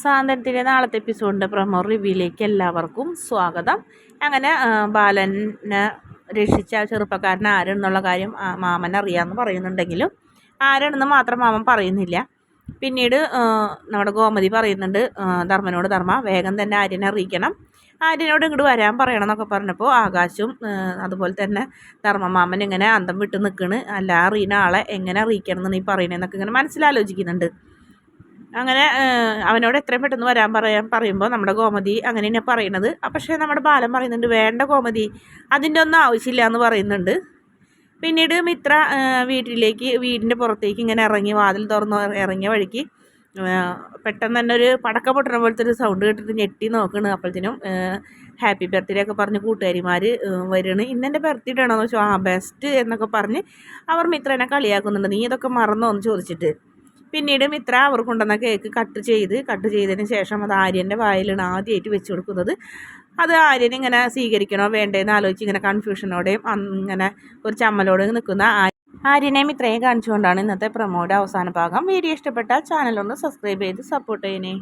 സാന്ത്വനത്തിന്റെ നാളത്തെ എപ്പിസോഡിന്റെ പ്രമോ റിവ്യൂയിലേക്ക് എല്ലാവർക്കും സ്വാഗതം. അങ്ങനെ ബാലനെ രക്ഷിച്ച ചെറുപ്പക്കാരൻ ആരെന്നുള്ള കാര്യം മാമൻ അറിയാമെന്ന് പറയുന്നുണ്ടെങ്കിലും ആരാണെന്ന് മാത്രം മാമൻ പറയുന്നില്ല. പിന്നീട് നമ്മുടെ ഗോമതി പറയുന്നുണ്ട് ധർമ്മനോട് ധർമ്മ വേഗം തന്നെ ആര്യനെ അറിയിക്കണം. ആര്യനോട് ഇങ്ങോട്ട് വരാൻ പറയണം എന്നൊക്കെ പറഞ്ഞപ്പോൾ ആകാശും അതുപോലെ തന്നെ ധർമ്മ മാമൻ ഇങ്ങനെ അന്തം വിട്ട് നിൽക്കണ്. അല്ല അറിയുന്ന ആളെ എങ്ങനെ അറിയിക്കണം എന്ന് നീ പറയണേന്നൊക്കെ ഇങ്ങനെ മനസ്സിലാലോചിക്കുന്നുണ്ട്. അങ്ങനെ അവനോട് എത്രയും പെട്ടെന്ന് വരാൻ പറയാൻ പറയുമ്പോൾ നമ്മുടെ ഗോമതി അങ്ങനെ തന്നെ പറയണത് പക്ഷേ നമ്മുടെ ബാലൻ പറയുന്നുണ്ട് വേണ്ട ഗോമതി അതിന്റെ ഒന്നും ആവശ്യമില്ല എന്ന് പറയുന്നുണ്ട്. പിന്നീട് മിത്ര വീട്ടിലേക്ക് വീടിന്റെ പുറത്തേക്ക് ഇങ്ങനെ ഇറങ്ങി വാതിൽ തുറന്ന് ഇറങ്ങിയ വഴിക്ക് പെട്ടെന്ന് തന്നെ ഒരു പടക്ക പൊട്ടണ പോലത്തെ ഒരു സൗണ്ട് കേട്ടിട്ട് ഞെട്ടി നോക്കണ്. അപ്പോഴത്തേനും ഹാപ്പി ബർത്ത്ഡേ ഒക്കെ പറഞ്ഞ് കൂട്ടുകാരിമാർ വരികയാണ് ഇന്നെന്റെ ബർത്ത്ഡേ ആണോ? എന്ന് വെച്ചാൽ ആ ബെസ്റ്റ് എന്നൊക്കെ പറഞ്ഞ് അവർ മിത്രനെ കളിയാക്കുന്നുണ്ട്. നീ ഇതൊക്കെ മറന്നോ? എന്ന് ചോദിച്ചിട്ട്. പിന്നീട് മിത്ര അവർ കൊണ്ടുവന്ന കേക്ക് കട്ട് ചെയ്ത് കട്ട് ചെയ്തതിന് ശേഷം അത് ആര്യന്റെ വായിലാണ് ആദ്യമായിട്ട് വെച്ച് കൊടുക്കുന്നത്. അത് ആര്യൻ ഇങ്ങനെ സ്വീകരിക്കണോ വേണ്ടേന്ന് ആലോചിച്ച് ഇങ്ങനെ കൺഫ്യൂഷനോടെയും അങ്ങനെ ഒരു ചമ്മലോടെ നിൽക്കുന്ന ആര്യനെയും ഇത്രയും കാണിച്ചുകൊണ്ടാണ് ഇന്നത്തെ പ്രമോയുടെ അവസാന ഭാഗം. വീഡിയോ ഇഷ്ടപ്പെട്ടാൽ ചാനലൊന്ന് സബ്സ്ക്രൈബ് ചെയ്ത് സപ്പോർട്ട് ചെയ്യണേ.